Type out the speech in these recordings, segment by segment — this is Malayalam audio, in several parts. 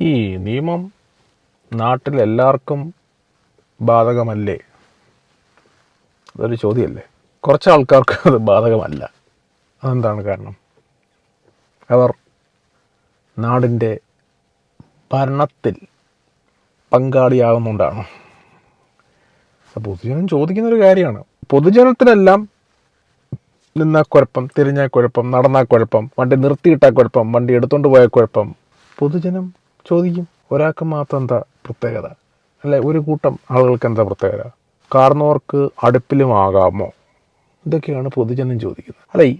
ഈ നിയമം നാട്ടിലെല്ലാവർക്കും ബാധകമല്ലേ? അതൊരു ചോദ്യമല്ലേ? കുറച്ച് ആൾക്കാർക്ക് അത് ബാധകമല്ല. അതെന്താണ് കാരണം? അവർ നാടിന്റെ ഭരണത്തിൽ പങ്കാളിയാകുന്നുകൊണ്ടാണ് പൊതുജനം ചോദിക്കുന്നൊരു കാര്യമാണ്. പൊതുജനത്തിനെല്ലാം നിന്നാൽ കുഴപ്പം തിരിഞ്ഞാൽ കുഴപ്പം നടന്നാൽ കുഴപ്പം വണ്ടി നിർത്തിയിട്ടാൽ കുഴപ്പം വണ്ടി എടുത്തുകൊണ്ട് പോയാൽ കുഴപ്പം പൊതുജനം ചോദിക്കും. ഒരാൾക്ക് മാത്രം എന്താ പ്രത്യേകത? അല്ലെ ഒരു കൂട്ടം ആളുകൾക്ക് എന്താ പ്രത്യേകത? കാർന്നവർക്ക് അടുപ്പിലുമാകാമോ ഇതൊക്കെയാണ് പൊതുജനം ചോദിക്കുന്നത്. അല്ല ഈ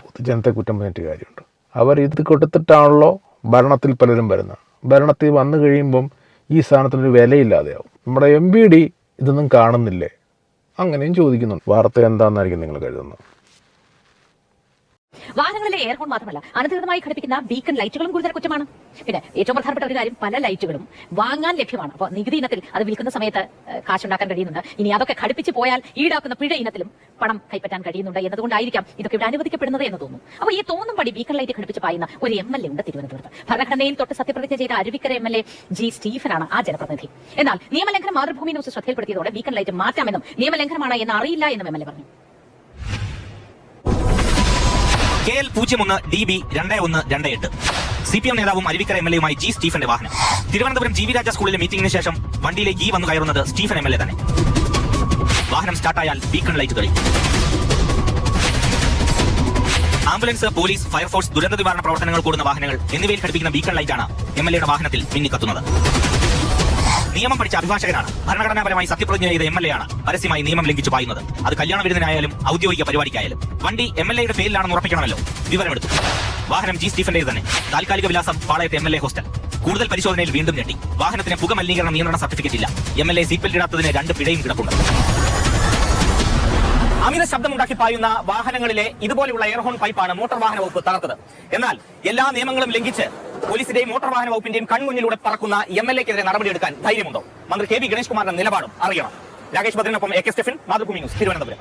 പൊതുജനത്തെ കുറ്റം പറഞ്ഞിട്ട് കാര്യമുണ്ട്. അവർ ഇത് കൊടുത്തിട്ടാണല്ലോ ഭരണത്തിൽ പലരും വരുന്നത്. ഭരണത്തിൽ വന്നു കഴിയുമ്പം ഈ സാധനത്തിനൊരു വിലയില്ലാതെയാവും. നമ്മുടെ എം ബി ഡി ഇതൊന്നും കാണുന്നില്ലേ? അങ്ങനെയും ചോദിക്കുന്നുണ്ട്. വാർത്ത എന്താണെന്നായിരിക്കും നിങ്ങൾ കരുതുന്നത്? വാഹനങ്ങളിലെ എയർ ഹോൺ മാത്രമല്ല അനധികൃതമായി ഘടിപ്പിക്കുന്ന ബീക്കൺ ലൈറ്റുകളും കൂടുതൽ കുറ്റമാണ്. പിന്നെ ഏറ്റവും പ്രധാനപ്പെട്ട ഒരു കാര്യം പല ലൈറ്റുകളും വാങ്ങാൻ ലഭ്യമാണ്. അപ്പോൾ നികുതി ഇനത്തിൽ അത് വിൽക്കുന്ന സമയത്ത് കാശുണ്ടാക്കാൻ കഴിയുന്നുണ്ട്. ഇനി അതൊക്കെ ഘടിപ്പിച്ച് പോയാൽ ഈടാക്കുന്ന പിഴ ഇനത്തിലും പണം കൈപ്പറ്റാൻ കഴിയുന്നുണ്ട് എന്നതുകൊണ്ടായിരിക്കാം ഇതൊക്കെ ഇവിടെ അനുവദിക്കപ്പെടുന്നത് എന്ന് തോന്നുന്നു അപ്പോൾ ഈ തോന്നും പടി ബീക്കൺ ലൈറ്റ് ഘടിപ്പിച്ച് പായുന്ന ഒരു എം എൽ എ ഉണ്ട് തിരുവനന്തപുരത്ത്. ഭരണഘടനയിൽ തൊട്ട് സത്യപ്രതിജ്ഞ ചെയ്ത Aruvikkara M L A G സ്റ്റീഫനാണ് ആ ജനപ്രതിനിധി. എന്നാൽ നിയമലംഘനം മാതൃഭൂമി ന്യൂസ് ശ്രദ്ധയിൽപ്പെടുത്തിയതോടെ ബീക്കൺ ലൈറ്റ് മാറ്റാമെന്നും നിയമലംഘനമാണ് എന്ന് അറിയില്ല എന്നും എം എൽ എ പറഞ്ഞു. കെ എൽ പൂജ്യം ഒന്ന് ഡി ബി രണ്ട് ഒന്ന് രണ്ട് എട്ട്. സി പി എം നേതാവും അരുവിക്കര എം എൽ എയുമായി ജി സ്റ്റീഫന്റെ വാഹനം. തിരുവനന്തപുരം ജി വി രാജ സ്കൂളിലെ മീറ്റിംഗിന് ശേഷം വണ്ടിയിലെ ഈ വന്നു കയറുന്നത് സ്റ്റീഫൻ എം എൽ എ തന്നെ. വാഹനം സ്റ്റാർട്ടായാൽ ബീക്കൺ ലൈറ്റ് തെളിയും. ആംബുലൻസ് പോലീസ് ഫയർഫോഴ്സ് ദുരന്ത നിവാരണ പ്രവർത്തനങ്ങൾ കൂടുന്ന വാഹനങ്ങൾ എന്നിവയിൽ ഘടിപ്പിക്കുന്ന ബീക്കൺ ലൈറ്റാണ് എം എൽ എയുടെ വാഹനത്തിൽ മിന്നിക്കത്തുന്നത്. നിയമം പഠിച്ച അഭിഭാഷകനാണ്. ഭരണഘടനാപരമായി സത്യപ്രതിജ്ഞ ചെയ്ത എം എൽ എ ആണ് പരസ്യമായി നിയമം ലംഘിച്ചു പായുന്നത്. അത് കല്യാണ വിരുദ്ധനായാലും ഔദ്യോഗിക പരിപാടിക്കായാലും. വണ്ടി എം എൽ എയുടെ പേരിലാണെന്ന് ഉറപ്പിക്കണമല്ലോ. വിവരമെടുത്തു. വാഹനം ജി സ്റ്റീഫന്റെ തന്നെ. താൽക്കാലിക വിലാസം പാളയത്തെ എം എൽ എ ഹോസ്റ്റൽ. കൂടുതൽ പരിശോധനയിൽ വീണ്ടും ഞെട്ടി. വാഹനത്തിന് പുക മലിനീകരണ നിയന്ത്രണ സർട്ടിഫിക്കറ്റ് ഇല്ല. M L A seat belt ഇടാത്തതിന് രണ്ട് പിഴയും കിടപ്പുണ്ട്. അമിത ശബ്ദമുണ്ടാക്കി പായുന്ന വാഹനങ്ങളിലെ ഇതുപോലെയുള്ള എയർഹോൺ പൈപ്പാണ് മോട്ടോർ വാഹന വകുപ്പ് തകർത്തത്. എന്നാൽ എല്ലാ നിയമങ്ങളും ലംഘിച്ച് പോലീസിന്റെയും മോട്ടോർ വാഹന വകുപ്പിന്റെയും കൺമുന്നിലൂടെ പറക്കുന്ന എം എൽ എക്കെതിരെ നടപടിയെടുക്കാൻ ധൈര്യമുണ്ടോ? മന്ത്രി കെ വി ഗണേഷ് കുമാറിന്റെ നിലപാടും അറിയണം. Rakesh ഭദ്രനൊപ്പം A K Stephin Mathrubhumi news Thiruvananthapuram.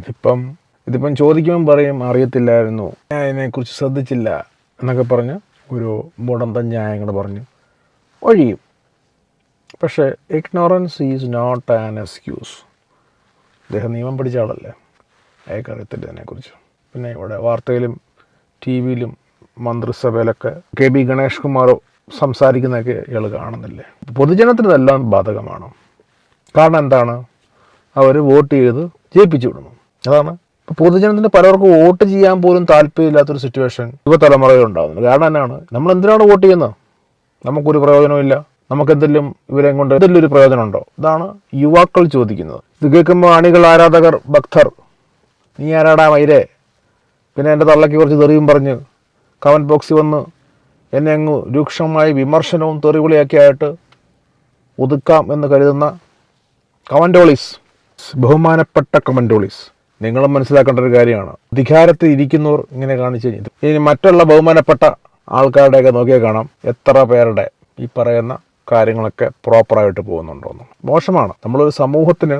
ഇതിപ്പം ഇതിപ്പം ചോദിക്കുമ്പം പറയും അറിയത്തില്ലായിരുന്നു. ഞാൻ അതിനെക്കുറിച്ച് ശ്രദ്ധിച്ചില്ല എന്നൊക്കെ പറഞ്ഞ് ഒരു മുടന്തൻ ന്യായങ്ങൾ പറഞ്ഞു. ഒഴിയും. പക്ഷേ ignorance is not an excuse അദ്ദേഹം നിയമം പഠിച്ച ആളല്ലേ? അയാൾക്ക് അറിയത്തില്ല ഇതിനെക്കുറിച്ച് പിന്നെ ഇവിടെ വാർത്തയിലും ടി വിയിലും മന്ത്രിസഭയിലൊക്കെ കെ ബി ഗണേഷ് കുമാർ സംസാരിക്കുന്നതൊക്കെ ഇയാൾ കാണുന്നില്ലേ? പൊതുജനത്തിന് ഇതെല്ലാം ബാധകമാണ്? കാരണം എന്താണ്? അവർ വോട്ട് ചെയ്ത് ജയിപ്പിച്ചു വിടുന്നു. അതാണ്. ഇപ്പോൾ പൊതുജനത്തിന് പലർക്കും വോട്ട് ചെയ്യാൻ പോലും താല്പര്യമില്ലാത്തൊരു സിറ്റുവേഷൻ യുവതലമുറയിൽ ഉണ്ടാകുന്നത്. കാരണം എന്നാണ്? നമ്മൾ എന്തിനാണ് വോട്ട് ചെയ്യുന്നത്? നമുക്കൊരു പ്രയോജനമില്ല നമുക്ക് എന്തെങ്കിലും ഇവരെ കൊണ്ട് എന്തെങ്കിലും ഒരു പ്രയോജനമുണ്ടോ? ഇതാണ് യുവാക്കൾ ചോദിക്കുന്നത്. ഇത് കേൾക്കുമ്പോൾ അണികൾ ആരാധകർ ഭക്തർ. നീ ആരാടാ മൈരേ? പിന്നെ എന്റെ തള്ളയ്ക്ക് കുറച്ച് തെറിയും പറഞ്ഞ് കമന്റ് ബോക്സിൽ വന്ന് എന്നെ അങ്ങ് രൂക്ഷമായി വിമർശനവും തെറിവിളിയൊക്കെ ആയിട്ട് ഒതുക്കാം എന്ന് കരുതുന്ന കമന്റോളീസ് ബഹുമാനപ്പെട്ട കമന്റോളീസ് നിങ്ങളും മനസ്സിലാക്കേണ്ട ഒരു കാര്യമാണ്. അധികാരത്തിൽ ഇരിക്കുന്നവർ ഇങ്ങനെ കാണിച്ചു കഴിഞ്ഞത് ഇനി മറ്റുള്ള ബഹുമാനപ്പെട്ട ആൾക്കാരുടെയൊക്കെ നോക്കിയാൽ കാണാം എത്ര പേരുടെ ഈ പറയുന്ന കാര്യങ്ങളൊക്കെ പ്രോപ്പറായിട്ട് പോകുന്നുണ്ടോന്ന് മോശമാണ്. നമ്മളൊരു സമൂഹത്തിന്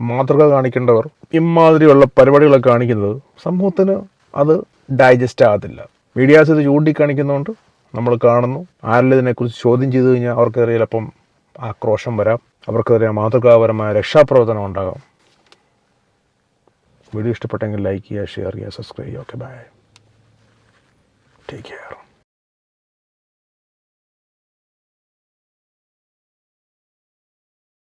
മാതൃക കാണിക്കേണ്ടവർ ഇമാതിരിയുള്ള പരിപാടികളൊക്കെ കാണിക്കുന്നത് സമൂഹത്തിന് അത് ഡൈജസ്റ്റ് ആകത്തില്ല. മീഡിയാസ് ഇത് ചൂണ്ടിക്കാണിക്കുന്നതുകൊണ്ട് നമ്മൾ കാണുന്നു. ആരെങ്കിലും ഇതിനെക്കുറിച്ച് ചോദ്യം ചെയ്തു കഴിഞ്ഞാൽ അവർക്കെതിരെ ചിലപ്പം ആക്രോശം വരാം. അവർക്കെതിരെ മാതൃകാപരമായ രക്ഷാപ്രവർത്തനം ഉണ്ടാകാം. വീഡിയോ ഇഷ്ടപ്പെട്ടെങ്കിൽ ലൈക്ക് ചെയ്യുക ഷെയർ ചെയ്യുക സബ്സ്ക്രൈബ് ചെയ്യുക. Okay bye take care